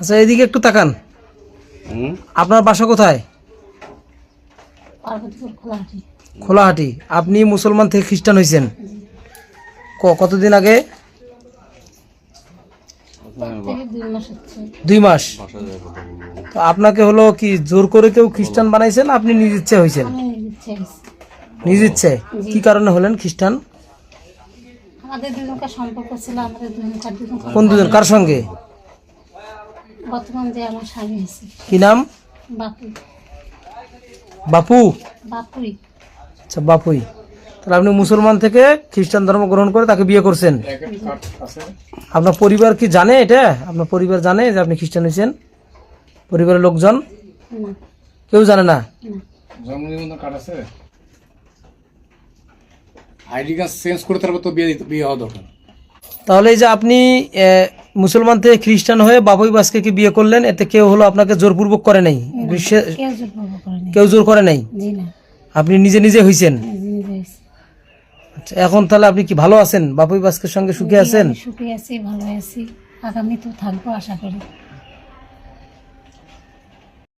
আচ্ছা এদিকে একটু তাকান। আপনার বাসা কোথায়? খোলাহাটি। খোলাহাটি। আপনি মুসলমান থেকে খ্রিস্টান হয়েছেন ক- কতদিন আগে? দুই মাস হচ্ছে। দুই মাস। তো আপনাকে হলো কি জোর করে কেউ খ্রিস্টান বানাইছেন? আপনি নিজ ইচ্ছে হয়েছেন আমি নিজে ইচ্ছে হয়েছে। নিজ ইচ্ছে কি কারণে হলেন খ্রিস্টান? আমাদের দুজনকার সম্পর্ক ছিল আমাদের দুজনকার দুজন কোন দুজন? কার সঙ্গে? বর্তমান যে আমার স্বামী আছে কি নাম? বাপু। বাপু? বাপুই। আচ্ছা বাপুই। তাহলে আপনি মুসলমান থেকে খ্রিস্টান ধর্ম গ্রহণ করে তাকে বিয়ে করছেন। আপনার পরিবার কি জানে এটা? আপনার পরিবার জানে যে আপনি খ্রিস্টান হয়েছেন? পরিবারের লোকজন? কেউ জানে না? না। জন্ম নিবন্ধন কার্ড আছে? আইডি কার্ড চেঞ্জ করে তারপর তো বিয়ে বিয়ে হওয়া দরকার। তাহলে এই যে আপনি মুসলমান থেকে খ্রিস্টান হয়ে বাবুই বাসকে কি বিয়ে করলেন এতে কেউ হলো আপনাকে জোরপূর্বক করে নাই? কেউ জোর করে নাই? আপনি নিজে নিজে নিজে হয়েছে। আচ্ছা, এখন তাহলে আপনি কি ভালো আছেন? বাবুই বাসকের সঙ্গে সুখে আছেন? সুখে আছি ভালো আছি। আগামী তো থাকব আশা করি।